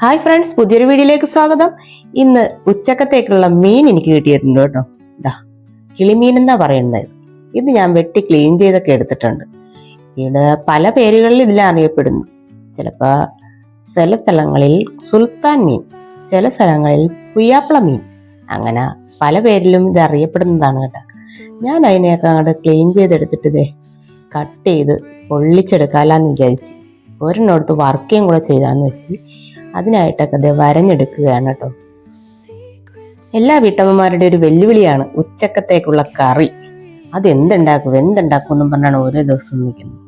Hi friends പുതിയൊരു വീഡിയോയിലേക്ക് സ്വാഗതം. ഇന്ന് ഉച്ചക്കത്തേക്കുള്ള മീൻ എനിക്ക് കിട്ടിയിട്ടുണ്ട് കേട്ടോ. ഇതാ കിളിമീൻ എന്നാ പറയുന്നത്? ഇത് ഞാൻ വെട്ടി ക്ലീൻ ചെയ്തൊക്കെ എടുത്തിട്ടുണ്ട്. ഇത് പല പേരുകളിൽ ഇതിൽ അറിയപ്പെടുന്നു. ചിലപ്പോൾ ചില സ്ഥലങ്ങളിൽ സുൽത്താൻ മീൻ ചില സ്ഥലങ്ങളിൽ പുയ്യാപ്പള മീൻ. അങ്ങനെ പല പേരിലും ഇത് അറിയപ്പെടുന്നതാണ് കേട്ടോ. ഞാൻ അതിനെയൊക്കെ അങ്ങോട്ട് ക്ലീൻ ചെയ്തെടുത്തിട്ട് ഇതേ കട്ട് ചെയ്ത് പൊള്ളിച്ചെടുക്കാമെന്ന് വിചാരിച്ച്. ഒരെണ്ണടുത്ത് വർക്കുകയും കൂടെ ചെയ്താന്ന് വെച്ച് അതിനായിട്ടൊക്കെ അത് വരഞ്ഞെടുക്കുകയാണ് കേട്ടോ. എല്ലാ വീട്ടമ്മമാരുടെ ഒരു വെല്ലുവിളിയാണ് ഉച്ചക്കത്തേക്കുള്ള കറി. അത് എന്തുണ്ടാക്കും എന്തുണ്ടാക്കും എന്നും പറഞ്ഞാണ് ഓരോ ദിവസവും നിൽക്കുന്നത്.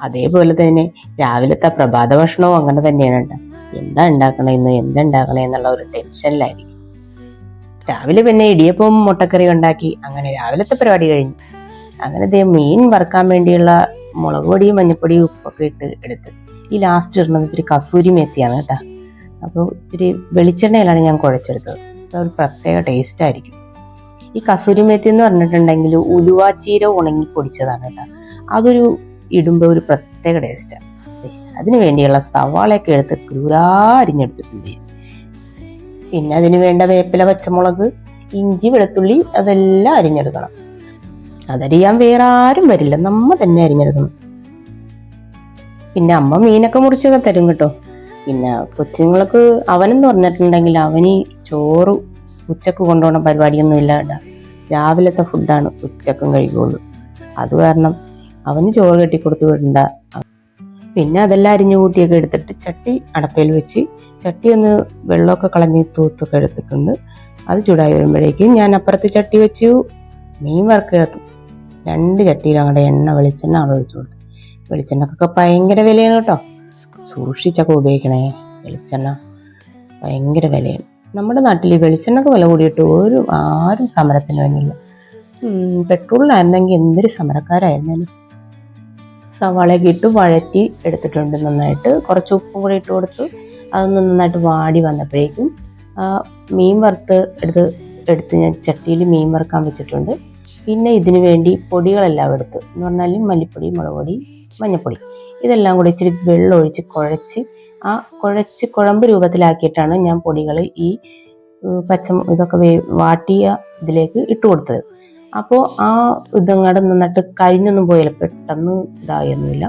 അതേപോലെ തന്നെ രാവിലത്തെ പ്രഭാത ഭക്ഷണവും അങ്ങനെ തന്നെയാണ് കേട്ടോ. എന്താ ഉണ്ടാക്കണേ ഇന്ന് എന്താ ഉണ്ടാക്കണേ എന്നുള്ള ഒരു ടെൻഷനിലായിരിക്കും. രാവിലെ പിന്നെ ഇടിയപ്പവും മുട്ടക്കറി ഉണ്ടാക്കി അങ്ങനെ രാവിലത്തെ പരിപാടി കഴിഞ്ഞു. അങ്ങനെ ദേ മീൻ വറുക്കാൻ വേണ്ടിയുള്ള മുളക് പൊടിയും മഞ്ഞപ്പൊടിയും ഉപ്പൊക്കെ ഇട്ട് എടുത്ത് ഈ ലാസ്റ്റ് ഇടുന്നത് ഇത്തിരി കസൂരി മേത്തിയാണ് കേട്ടോ. അപ്പോൾ ഇത്തിരി വെളിച്ചെണ്ണയിലാണ് ഞാൻ കുഴച്ചെടുത്തത്. അത് ഒരു പ്രത്യേക ടേസ്റ്റ് ആയിരിക്കും. ഈ കസൂരി മേത്തി എന്ന് പറഞ്ഞിട്ടുണ്ടെങ്കിൽ ഉലുവാച്ചീര ഉണങ്ങി പൊടിച്ചതാണ് കേട്ടോ. അതൊരു ഇടുമ്പോൾ ഒരു പ്രത്യേക ടേസ്റ്റാണ് അതിന് വേണ്ടിയുള്ള സവാളയൊക്കെ എടുത്ത് ക്രൂരാ അരിഞ്ഞെടുത്തിട്ടുണ്ട്. പിന്നെ അതിന് വേണ്ട വേപ്പില പച്ചമുളക് ഇഞ്ചി വെളുത്തുള്ളി അതെല്ലാം അരിഞ്ഞെടുക്കണം. അതരിയാൻ വേറെ ആരും വരില്ല. നമ്മ തന്നെ അരിഞ്ഞെടുക്കണം. പിന്നെ അമ്മ മീനൊക്കെ മുറിച്ചൊക്കെ തരും കേട്ടോ. പിന്നെ കൊച്ചുങ്ങൾക്ക് അവനെന്ന് പറഞ്ഞിട്ടുണ്ടെങ്കിൽ അവന് ചോറ് ഉച്ചയ്ക്ക് കൊണ്ടുപോകുന്ന പരിപാടിയൊന്നും ഇല്ല കേട്ടോ. രാവിലത്തെ ഫുഡാണ് ഉച്ചക്കും കഴിക്കുള്ളൂ. അത് കാരണം അവന് ചോറ് കെട്ടി കൊടുത്തു വിടണ്ട. പിന്നെ അതെല്ലാം അരിഞ്ഞു കൂട്ടിയൊക്കെ എടുത്തിട്ട് ചട്ടി അടപ്പയിൽ വെച്ച് ചട്ടി ഒന്ന് വെള്ളമൊക്കെ കളഞ്ഞ് തൂത്തൊക്കെ എടുത്തിട്ടുണ്ട്. അത് ചൂടായി വരുമ്പോഴേക്കും ഞാൻ അപ്പുറത്ത് ചട്ടി വെച്ചു. മീൻ വറുക്കുക രണ്ട് ചട്ടിയിൽ അങ്ങോട്ട് എണ്ണ വെളിച്ചെണ്ണ അവിടെ ഒഴിച്ചു കൊടുത്തു വെളിച്ചെണ്ണക്കൊക്കെ ഭയങ്കര വിലയാണ് കേട്ടോ. സൂക്ഷിച്ചൊക്കെ ഉപയോഗിക്കണേ. വെളിച്ചെണ്ണ ഭയങ്കര വിലയാണ്. നമ്മുടെ നാട്ടിൽ ഈ വെളിച്ചെണ്ണക്ക് വില കൂടിയിട്ട് ഒരു ആരും സമരത്തിന് വന്നില്ല. പെട്രോളിലായിരുന്നെങ്കിൽ എന്തൊരു സമരക്കാരായിരുന്നാലും. സവാളയൊക്കെ ഇട്ട് വഴറ്റി എടുത്തിട്ടുണ്ട് നന്നായിട്ട്. കുറച്ച് ഉപ്പും കൂടി ഇട്ട് കൊടുത്ത് അതൊന്ന് നന്നായിട്ട് വാടി വന്നപ്പോഴേക്കും മീൻ വറുത്ത് എടുത്ത് എടുത്ത് ഞാൻ ചട്ടിയിൽ മീൻ വറുക്കാൻ വെച്ചിട്ടുണ്ട്. പിന്നെ ഇതിനു വേണ്ടി പൊടികളെല്ലാം എടുത്ത്. എന്ന് പറഞ്ഞാൽ മല്ലിപ്പൊടി മുളക് പൊടി മഞ്ഞൾപ്പൊടി ഇതെല്ലാം കൂടി ഇച്ചിരി വെള്ളം ഒഴിച്ച് കുഴച്ച് ആ കുഴച്ച് കുഴമ്പ് രൂപത്തിലാക്കിയിട്ടാണ് ഞാൻ പൊടികൾ ഈ പച്ച ഇതൊക്കെ വേ- വാട്ടിയ ഇതിലേക്ക് ഇട്ട് കൊടുത്തത്. അപ്പോൾ ആ ഇതങ്ങോട്ട് നന്നായിട്ട് കരിഞ്ഞൊന്നും പോയില്ല പെട്ടെന്ന് ഇതായൊന്നുമില്ല.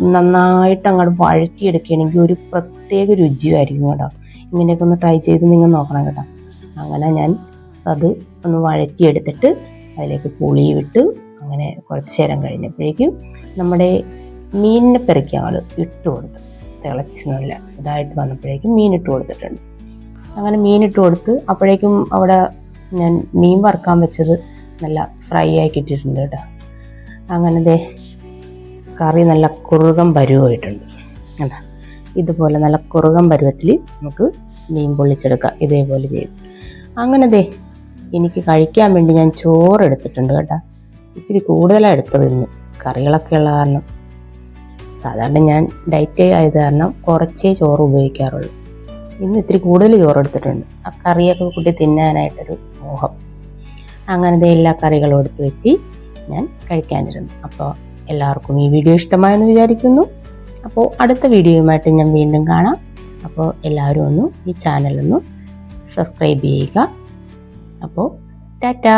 നന്നായിട്ട് അങ്ങോട്ട് വഴക്കിയെടുക്കുകയാണെങ്കിൽ ഒരു പ്രത്യേക രുചിയായിരിക്കും കേട്ടോ. ഇങ്ങനെയൊക്കെ ഒന്ന് ട്രൈ ചെയ്ത് നിങ്ങൾ നോക്കണം കേട്ടോ. അങ്ങനെ ഞാൻ അത് ഒന്ന് വഴറ്റിയെടുത്തിട്ട് അതിലേക്ക് പുളി വിട്ട് അങ്ങനെ കുറച്ച് നേരം കഴിഞ്ഞപ്പോഴേക്കും നമ്മുടെ മീനിനെ പെറുക്കി ആൾ ഇട്ട് കൊടുത്തു. തിളച്ച് നല്ല ഇതായിട്ട് വന്നപ്പോഴേക്കും മീൻ ഇട്ട് കൊടുത്തിട്ടുണ്ട്. അങ്ങനെ മീൻ ഇട്ട് കൊടുത്ത് അപ്പോഴേക്കും അവിടെ ഞാൻ മീൻ വറുക്കാൻ വെച്ചത് നല്ല ഫ്രൈ ആക്കി ഇട്ടിട്ടുണ്ട് കേട്ടോ. അങ്ങനെ ദേ കറി നല്ല കുറുകം പരുവായിട്ടുണ്ട്. കണ്ടോ? ഇതുപോലെ നല്ല കുറുകം പരുവത്തിൽ നമുക്ക് മീൻ പൊള്ളിച്ചെടുക്കാം. ഇതേപോലെ ചെയ്ത്. അങ്ങനെ ദേ എനിക്ക് കഴിക്കാൻ വേണ്ടി ഞാൻ ചോറ് എടുത്തിട്ടുണ്ട് കേട്ടോ. ഇച്ചിരി കൂടുതലാണ് എടുത്തത് ഇന്ന്. കറികളൊക്കെ ഉള്ള കാരണം. സാധാരണ ഞാൻ ഡയറ്റ് ആയത് കാരണം കുറച്ചേ ചോറ് ഉപയോഗിക്കാറുള്ളൂ. ഇന്ന് ഇത്തിരി കൂടുതൽ ചോറ് എടുത്തിട്ടുണ്ട്. ആ കറിയൊക്കെ കൂട്ടി തിന്നാനായിട്ടൊരു മോഹം. അങ്ങനത്തെ എല്ലാ കറികളും എടുത്ത് വെച്ച് ഞാൻ കഴിക്കാനിരുന്നു. അപ്പോൾ എല്ലാവർക്കും ഈ വീഡിയോ ഇഷ്ടമായെന്ന് വിചാരിക്കുന്നു. അപ്പോൾ അടുത്ത വീഡിയോയുമായിട്ട് ഞാൻ വീണ്ടും കാണാം. അപ്പോൾ എല്ലാവരും ഒന്ന് ഈ ചാനലൊന്ന് സബ്സ്ക്രൈബ് ചെയ്യുക. അപ്പോൾ ടാറ്റാ!